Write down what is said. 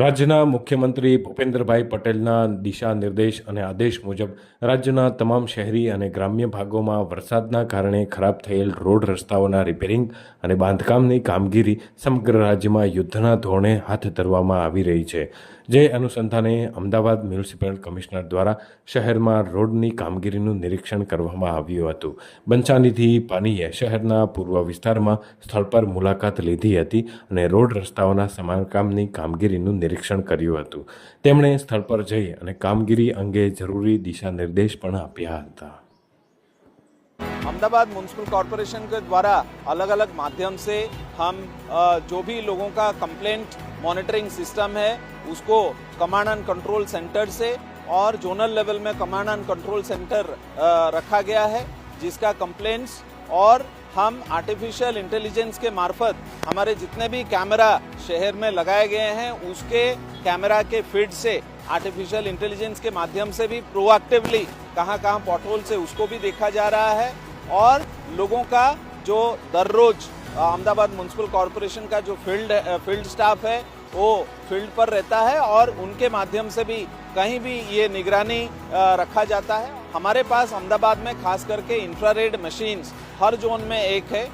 રાજ્યના મુખ્યમંત્રી ભૂપેન્દ્રભાઈ પટેલના દિશા નિર્દેશ અને આદેશ મુજબ રાજ્યના તમામ શહેરી અને ગ્રામ્ય ભાગોમાં વરસાદના કારણે ખરાબ થયેલ રોડ રસ્તાઓના રિપેરિંગ અને બાંધકામની કામગીરી સમગ્ર રાજ્યમાં યુદ્ધના ધોરણે હાથ ધરવામાં આવી રહી છે. જે અનુસંધાને અમદાવાદ મ્યુનિસિપલ કમિશનર દ્વારા શહેરમાં રોડની કામગીરીનું નિરીક્ષણ કરવામાં આવ્યું હતું. બંચાનિધિ પાનીએ શહેરના પૂર્વ વિસ્તારમાં સ્થળ પર મુલાકાત લીધી હતી અને રોડ રસ્તાઓના સમારકામની કામગીરીનું નિરીક્ષણ કર્યું હતું તેમણે સ્થળ પર જઈ અને કામગીરી અંગે જરૂરી દિશા નિર્દેશ પણ આપ્યા હતા अहमदाबाद म्यूनसिपल कॉरपोरेशन के द्वारा अलग अलग माध्यम से हम अ, जो भी लोगों का कंप्लेंट मॉनिटरिंग सिस्टम है उसको कमांड एंड कंट्रोल सेंटर से और जोनल लेवल में कमांड एंड कंट्रोल सेंटर अ, रखा गया है जिसका कंप्लेंट्स और हम आर्टिफिशियल इंटेलिजेंस के मार्फत हमारे जितने भी कैमरा शहर में लगाए गए हैं उसके कैमरा के फ़ीड से आर्टिफिशियल इंटेलिजेंस के माध्यम से भी प्रोएक्टिवली कहाँ कहाँ पॉटहोल से उसको भी देखा जा रहा है और लोगों का जो दररोज अ, अहमदाबाद म्यूनसिपल कॉरपोरेशन का जो फ़ील्ड फ़ील्ड स्टाफ है वो फ़ील्ड पर रहता है और उनके माध्यम से भी कहीं भी ये निगरानी रखा जाता है हमारे पास अहमदाबाद में खास करके इंफ्रारेड मशीन्स हर जोन में एक है।